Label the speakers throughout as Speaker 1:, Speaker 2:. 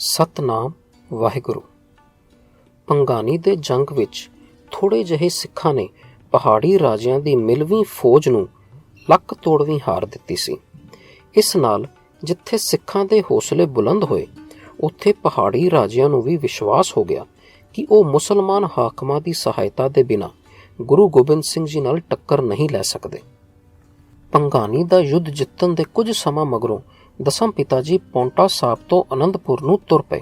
Speaker 1: ਸਤਨਾਮ ਵਾਹਿਗੁਰੂ। ਪੰਗਾਨੀ ਦੇ ਜੰਗ ਵਿੱਚ ਥੋੜੇ ਜਿਹੇ ਸਿੱਖਾਂ ਨੇ ਪਹਾੜੀ ਰਾਜਿਆਂ ਦੀ ਮਿਲਵੀਂ ਫੌਜ ਨੂੰ ਲੱਕ ਤੋੜਵੀਂ ਹਾਰ ਦਿੱਤੀ ਸੀ। ਇਸ ਨਾਲ ਜਿੱਥੇ ਸਿੱਖਾਂ ਦੇ ਹੌਸਲੇ ਬੁਲੰਦ ਹੋਏ, ਉੱਥੇ ਪਹਾੜੀ ਰਾਜਿਆਂ ਨੂੰ ਵੀ ਵਿਸ਼ਵਾਸ ਹੋ ਗਿਆ ਕਿ ਉਹ ਮੁਸਲਮਾਨ ਹਾਕਮਾਂ ਦੀ ਸਹਾਇਤਾ ਦੇ ਬਿਨਾਂ ਗੁਰੂ ਗੋਬਿੰਦ ਸਿੰਘ ਜੀ ਨਾਲ ਟੱਕਰ ਨਹੀਂ ਲੈ ਸਕਦੇ। ਪੰਗਾਨੀ ਦਾ ਯੁੱਧ ਜਿੱਤਣ ਦੇ ਕੁਝ ਸਮਾਂ ਮਗਰੋਂ ਦਸਮ ਪਿਤਾ ਜੀ ਪੌਂਟਾ ਸਾਹਿਬ ਤੋਂ ਅਨੰਦਪੁਰ ਨੂੰ ਤੁਰ ਪਏ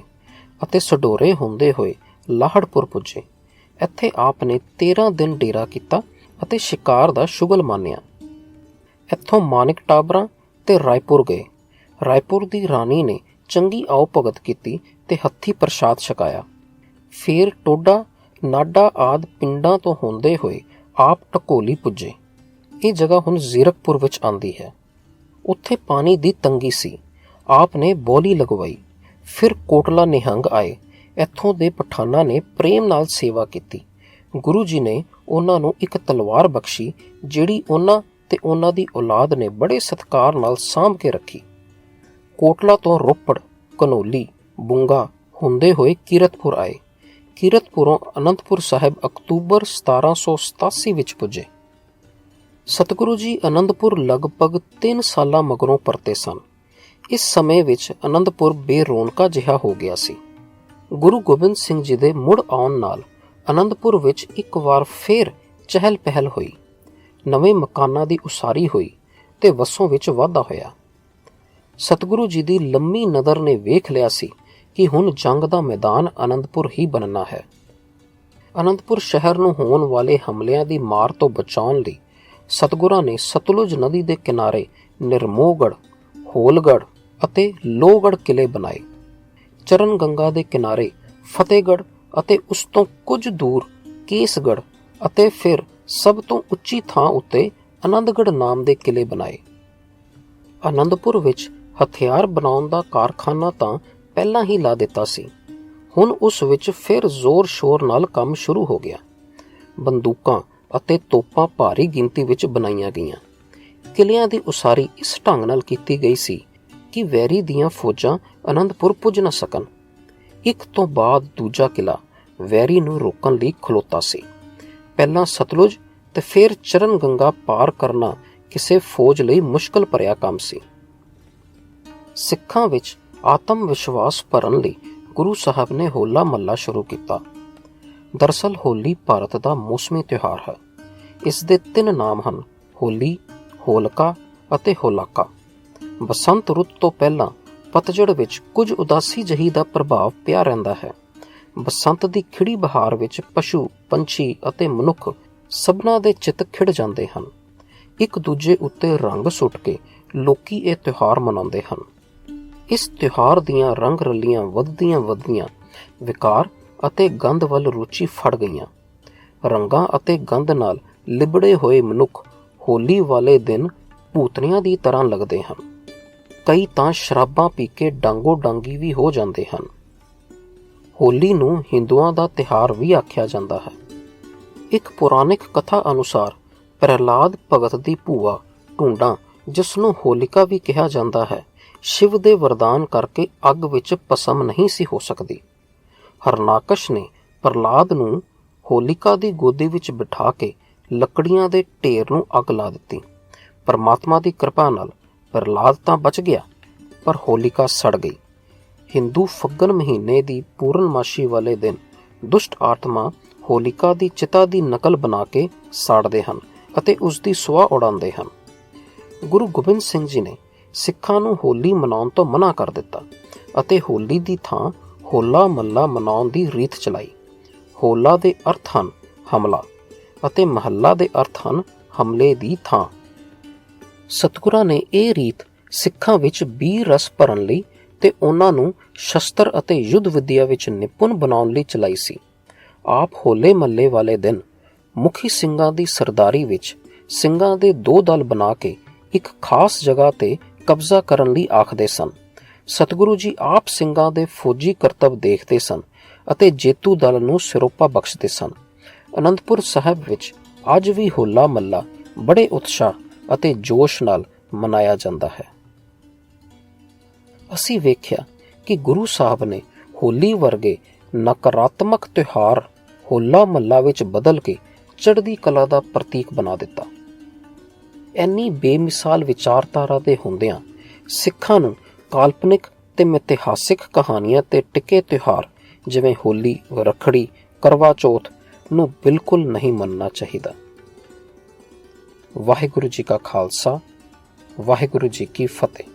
Speaker 1: ਅਤੇ ਸਡੋਰੇ ਹੁੰਦੇ ਹੋਏ ਲਾਹੜਪੁਰ ਪੁੱਜੇ। ਇੱਥੇ ਆਪ ਨੇ 13 ਦਿਨ ਡੇਰਾ ਕੀਤਾ ਅਤੇ ਸ਼ਿਕਾਰ ਦਾ ਸ਼ੁਗਲ ਮਾਨਿਆ। ਇੱਥੋਂ ਮਾਨਿਕ ਟਾਬਰਾ ਤੇ ਰਾਏਪੁਰ ਗਏ। ਰਾਏਪੁਰ ਦੀ ਰਾਣੀ ਨੇ ਚੰਗੀ ਆਓ ਭਗਤ ਕੀਤੀ ਤੇ ਹੱਥੀ ਪ੍ਰਸ਼ਾਦ ਛਕਾਇਆ। ਫੇਰ ਟੋਡਾ, ਨਾਡਾ ਆਦ ਪਿੰਡਾਂ ਤੋਂ ਹੁੰਦੇ ਹੋਏ ਆਪ ਟਕੋਲੀ ਪੁੱਜੇ। ਇਹ ਜਗ੍ਹਾ ਹੁਣ ਜ਼ੀਰਕਪੁਰ ਵਿੱਚ ਆਂਦੀ ਹੈ। ਉੱਥੇ ਪਾਣੀ ਦੀ ਤੰਗੀ ਸੀ। ਆਪ ਨੇ ਬੋਲੀ ਲਗਵਾਈ। ਫਿਰ ਕੋਟਲਾ ਨਿਹੰਗ ਆਏ। ਇੱਥੋਂ ਦੇ ਪਠਾਨਾਂ ਨੇ ਪ੍ਰੇਮ ਨਾਲ ਸੇਵਾ ਕੀਤੀ। ਗੁਰੂ ਜੀ ਨੇ ਉਹਨਾਂ ਨੂੰ ਇੱਕ ਤਲਵਾਰ ਬਖਸ਼ੀ, ਜਿਹੜੀ ਉਹਨਾਂ ਤੇ ਉਹਨਾਂ ਦੀ ਔਲਾਦ ਨੇ ਬੜੇ ਸਤਿਕਾਰ ਨਾਲ ਸਾਂਭ ਕੇ ਰੱਖੀ। ਕੋਟਲਾ ਤੋਂ ਰੋਪੜ, ਕਨੋਲੀ, ਬੁੰਗਾ ਹੁੰਦੇ ਹੋਏ ਕੀਰਤਪੁਰ ਆਏ। ਕੀਰਤਪੁਰੋਂ ਅਨੰਦਪੁਰ ਸਾਹਿਬ ਅਕਤੂਬਰ 1787 ਵਿੱਚ ਪੁੱਜੇ। ਸਤਿਗੁਰੂ ਜੀ ਅਨੰਦਪੁਰ ਲਗਭਗ 3 ਸਾਲਾਂ ਮਗਰੋਂ ਪਰਤੇ ਸਨ। ਇਸ ਸਮੇਂ ਵਿੱਚ ਅਨੰਦਪੁਰ ਬੇਰੌਣਕਾ ਜਿਹਾ ਹੋ ਗਿਆ ਸੀ। ਗੁਰੂ ਗੋਬਿੰਦ ਸਿੰਘ ਜੀ ਦੇ ਮੁੜ ਆਉਣ ਨਾਲ ਅਨੰਦਪੁਰ ਵਿੱਚ ਇੱਕ ਵਾਰ ਫੇਰ ਚਹਿਲ ਪਹਿਲ ਹੋਈ। ਨਵੇਂ ਮਕਾਨਾਂ ਦੀ ਉਸਾਰੀ ਹੋਈ ਤੇ ਵਸੋਂ ਵਿੱਚ ਵਾਧਾ ਹੋਇਆ। ਸਤਿਗੁਰੂ ਜੀ ਦੀ ਲੰਮੀ ਨਜ਼ਰ ਨੇ ਵੇਖ ਲਿਆ ਸੀ ਕਿ ਹੁਣ ਜੰਗ ਦਾ ਮੈਦਾਨ ਅਨੰਦਪੁਰ ਹੀ ਬਣਨਾ ਹੈ। ਅਨੰਦਪੁਰ ਸ਼ਹਿਰ ਨੂੰ ਹੋਣ ਵਾਲੇ ਹਮਲਿਆਂ ਦੀ ਮਾਰ ਤੋਂ ਬਚਾਉਣ ਲਈ ਸਤਗੁਰਾਂ ਨੇ ਸਤਲੁਜ ਨਦੀ ਦੇ ਕਿਨਾਰੇ ਨਿਰਮੋਹਗੜ ਹੋਲਗੜ ਅਤੇ ਲੋਹਗੜ ਕਿਲੇ ਬਣਾਏ। ਚਰਨ ਗੰਗਾ ਦੇ ਕਿਨਾਰੇ ਫਤਿਹਗੜ ਅਤੇ ਉਸ ਤੋਂ ਕੁਝ ਦੂਰ ਕੇਸਗੜ ਅਤੇ ਫਿਰ ਸਭ ਤੋਂ ਉੱਚੀ ਥਾਂ ਉੱਤੇ ਆਨੰਦਗੜ ਨਾਮ ਦੇ ਕਿਲੇ ਬਣਾਏ। ਆਨੰਦਪੁਰ ਵਿੱਚ ਹਥਿਆਰ ਬਣਾਉਣ ਦਾ ਕਾਰਖਾਨਾ ਤਾਂ ਪਹਿਲਾਂ ਹੀ ਲਾ ਦਿੱਤਾ ਸੀ। ਹੁਣ ਉਸ ਵਿੱਚ ਫਿਰ ਜ਼ੋਰ-ਸ਼ੋਰ ਨਾਲ ਕੰਮ ਸ਼ੁਰੂ ਹੋ ਗਿਆ। ਬੰਦੂਕਾਂ ਅਤੇ ਤੋਪਾਂ ਭਾਰੀ ਗਿਣਤੀ ਵਿੱਚ ਬਣਾਈਆਂ ਗਈਆਂ। ਕਿਲਿਆਂ ਦੀ ਉਸਾਰੀ ਇਸ ਢੰਗ ਨਾਲ ਕੀਤੀ ਗਈ ਸੀ ਕਿ ਵੈਰੀ ਦੀਆਂ ਫੌਜਾਂ ਅਨੰਦਪੁਰ ਪੁੱਜ ਨਾ ਸਕਣ। ਇੱਕ ਤੋਂ ਬਾਅਦ ਦੂਜਾ ਕਿਲਾ ਵੈਰੀ ਨੂੰ ਰੋਕਣ ਲਈ ਖਲੋਤਾ ਸੀ। ਪਹਿਲਾਂ ਸਤਲੁਜ ਤੇ ਫਿਰ ਚਰਨ ਗੰਗਾ ਪਾਰ ਕਰਨਾ ਕਿਸੇ ਫੌਜ ਲਈ ਮੁਸ਼ਕਲ ਭਰਿਆ ਕੰਮ ਸੀ। ਸਿੱਖਾਂ ਵਿੱਚ ਆਤਮ ਵਿਸ਼ਵਾਸ ਭਰਨ ਲਈ ਗੁਰੂ ਸਾਹਿਬ ਨੇ ਹੋਲਾ ਮਹੱਲਾ ਸ਼ੁਰੂ ਕੀਤਾ। ਦਰਸਲ ਹੋਲੀ ਭਾਰਤ ਦਾ ਮੌਸਮੀ ਤਿਉਹਾਰ ਹੈ। ਇਸ ਦੇ ਤਿੰਨ ਨਾਮ ਹਨ, ਹੋਲੀ, ਹੋਲਕਾ ਅਤੇ ਹੋਲਾਕਾ। ਬਸੰਤ ਰੁੱਤ ਤੋਂ ਪਹਿਲਾਂ ਪਤਝੜ ਵਿੱਚ ਕੁਝ ਉਦਾਸੀ ਜਹੀ ਦਾ ਪ੍ਰਭਾਵ ਪਿਆ ਰਹਿੰਦਾ ਹੈ। ਬਸੰਤ ਦੀ ਖਿੜੀ ਬਹਾਰ ਵਿੱਚ ਪਸ਼ੂ, ਪੰਛੀ ਅਤੇ ਮਨੁੱਖ ਸਭਨਾ ਦੇ ਚਿੱਤ ਖਿੜ ਜਾਂਦੇ ਹਨ। ਇੱਕ ਦੂਜੇ ਉੱਤੇ ਰੰਗ ਸੁੱਟ ਕੇ ਲੋਕੀ ਇਹ ਤਿਉਹਾਰ ਮਨਾਉਂਦੇ ਹਨ। ਇਸ ਤਿਉਹਾਰ ਦੀਆਂ ਰੰਗ ਰਲੀਆਂ ਵੱਧਦੀਆਂ ਵੱਧਦੀਆਂ ਵਿਕਾਰ ਅਤੇ ਗੰਧ ਵੱਲ ਰੁਚੀ ਫੜ ਗਈਆਂ। ਰੰਗਾਂ ਅਤੇ ਗੰਧ ਨਾਲ ਲਿਬੜੇ ਹੋਏ ਮਨੁੱਖ ਹੋਲੀ ਵਾਲੇ ਦਿਨ ਭੂਤਨੀਆਂ ਦੀ ਤਰ੍ਹਾਂ ਲੱਗਦੇ ਹਨ। ਕਈ ਤਾਂ ਸ਼ਰਾਬਾਂ ਪੀ ਕੇ ਡਾਂਗੋ ਡਾਂਗੀ ਵੀ ਹੋ ਜਾਂਦੇ ਹਨ। ਹੋਲੀ ਨੂੰ ਹਿੰਦੂਆਂ ਦਾ ਤਿਹਾਰ ਵੀ ਆਖਿਆ ਜਾਂਦਾ ਹੈ। ਇੱਕ ਪੁਰਾਣਿਕ ਕਥਾ ਅਨੁਸਾਰ ਪ੍ਰਹਲਾਦ ਭਗਤ ਦੀ ਭੂਆ ਢੂੰਡਾਂ, ਜਿਸ ਨੂੰ ਹੋਲਿਕਾ ਵੀ ਕਿਹਾ ਜਾਂਦਾ ਹੈ, ਸ਼ਿਵ ਦੇ ਵਰਦਾਨ ਕਰਕੇ ਅੱਗ ਵਿੱਚ ਪਸਮ ਨਹੀਂ ਸੀ ਹੋ ਸਕਦੀ। ਹਰਨਾਕਸ਼ ਨੇ ਪ੍ਰਹਲਾਦ ਨੂੰ ਹੋਲਿਕਾ ਦੀ ਗੋਦੀ ਵਿੱਚ ਬਿਠਾ ਕੇ ਲੱਕੜੀਆਂ ਦੇ ਢੇਰ ਨੂੰ ਅੱਗ ਲਾ ਦਿੱਤੀ। ਪਰਮਾਤਮਾ ਦੀ ਕਿਰਪਾ ਨਾਲ ਪ੍ਰਹਲਾਦ ਤਾਂ ਬਚ ਗਿਆ, ਪਰ ਹੋਲਿਕਾ ਸੜ ਗਈ। ਹਿੰਦੂ ਫੱਗਣ ਮਹੀਨੇ ਦੀ ਪੂਰਨਮਾਸ਼ੀ ਵਾਲੇ ਦਿਨ ਦੁਸ਼ਟ ਆਤਮਾ ਹੋਲਿਕਾ ਦੀ ਚਿਤਾ ਦੀ ਨਕਲ ਬਣਾ ਕੇ ਸਾੜਦੇ ਹਨ ਅਤੇ ਉਸ ਦੀ ਸੁਆਹ ਉਡਾਉਂਦੇ ਹਨ। ਗੁਰੂ ਗੋਬਿੰਦ ਸਿੰਘ ਜੀ ਨੇ ਸਿੱਖਾਂ ਨੂੰ ਹੋਲੀ ਮਨਾਉਣ ਤੋਂ ਮਨਾ ਕਰ ਦਿੱਤਾ ਅਤੇ ਹੋਲੀ ਦੀ ਥਾਂ ਹੋਲਾ ਮੱਲਾ ਮਨਾਉਣ ਦੀ ਰੀਤ ਚਲਾਈ। ਹੋਲਾ ਦੇ ਅਰਥ ਹਨ ਹਮਲਾ ਅਤੇ ਮਹੱਲਾ ਦੇ ਅਰਥ ਹਨ ਹਮਲੇ ਦੀ ਥਾਂ। ਸਤਿਗੁਰਾਂ ਨੇ ਇਹ ਰੀਤ ਸਿੱਖਾਂ ਵਿੱਚ ਬੀ ਰਸ ਭਰਨ ਲਈ ਤੇ ਉਹਨਾਂ ਨੂੰ ਸ਼ਸਤਰ ਅਤੇ ਯੁੱਧ ਵਿਦਿਆ ਵਿੱਚ ਨਿਪੁੰਨ ਬਣਾਉਣ ਲਈ ਚਲਾਈ ਸੀ। ਆਪ ਹੋਲੇ ਮੱਲੇ ਵਾਲੇ ਦਿਨ ਮੁਖੀ ਸਿੰਘਾਂ ਦੀ ਸਰਦਾਰੀ ਵਿੱਚ ਸਿੰਘਾਂ ਦੇ ਦੋ ਦਲ ਬਣਾ ਕੇ ਇੱਕ ਖਾਸ ਜਗ੍ਹਾ ਤੇ ਕਬਜ਼ਾ ਕਰਨ ਲਈ ਆਖਦੇ ਸਨ। ਸਤਿਗੁਰੂ ਜੀ ਆਪ ਸਿੰਘਾਂ ਦੇ ਫੌਜੀ ਕਰਤੱਵ ਦੇਖਦੇ ਸਨ ਅਤੇ ਜੇਤੂ ਦਲ ਨੂੰ ਸਿਰੋਪਾ ਬਖਸ਼ਦੇ ਸਨ। ਅਨੰਦਪੁਰ ਸਾਹਿਬ ਵਿੱਚ ਅੱਜ ਵੀ ਹੋਲਾ ਮੱਲਾ ਬੜੇ ਉਤਸ਼ਾਹ ਅਤੇ ਜੋਸ਼ ਨਾਲ ਮਨਾਇਆ ਜਾਂਦਾ ਹੈ। ਅਸੀਂ ਵੇਖਿਆ ਕਿ ਗੁਰੂ ਸਾਹਿਬ ਨੇ ਹੋਲੀ ਵਰਗੇ ਨਕਾਰਾਤਮਕ ਤਿਉਹਾਰ ਹੋਲਾ ਮਹੱਲਾ ਵਿੱਚ ਬਦਲ ਕੇ ਚੜ੍ਹਦੀ ਕਲਾ ਦਾ ਪ੍ਰਤੀਕ ਬਣਾ ਦਿੱਤਾ। ਇੰਨੀ ਬੇਮਿਸਾਲ ਵਿਚਾਰਧਾਰਾ ਦੇ ਹੁੰਦਿਆਂ ਸਿੱਖਾਂ ਨੂੰ ਕਾਲਪਨਿਕ ਤੇ ਮਿਥਿਹਾਸਿਕ ਕਹਾਣੀਆਂ ਤੇ ਟਿਕੇ ਤਿਉਹਾਰ, ਜਿਵੇਂ ਹੋਲੀ, ਰੱਖੜੀ, ਕਰਵਾ ਚੌਥ ਨੂੰ ਬਿਲਕੁਲ ਨਹੀਂ ਮੰਨਣਾ ਚਾਹੀਦਾ। ਵਾਹਿਗੁਰੂ ਜੀ ਕਾ ਖਾਲਸਾ, ਵਾਹਿਗੁਰੂ ਜੀ ਕੀ ਫਤਿਹ।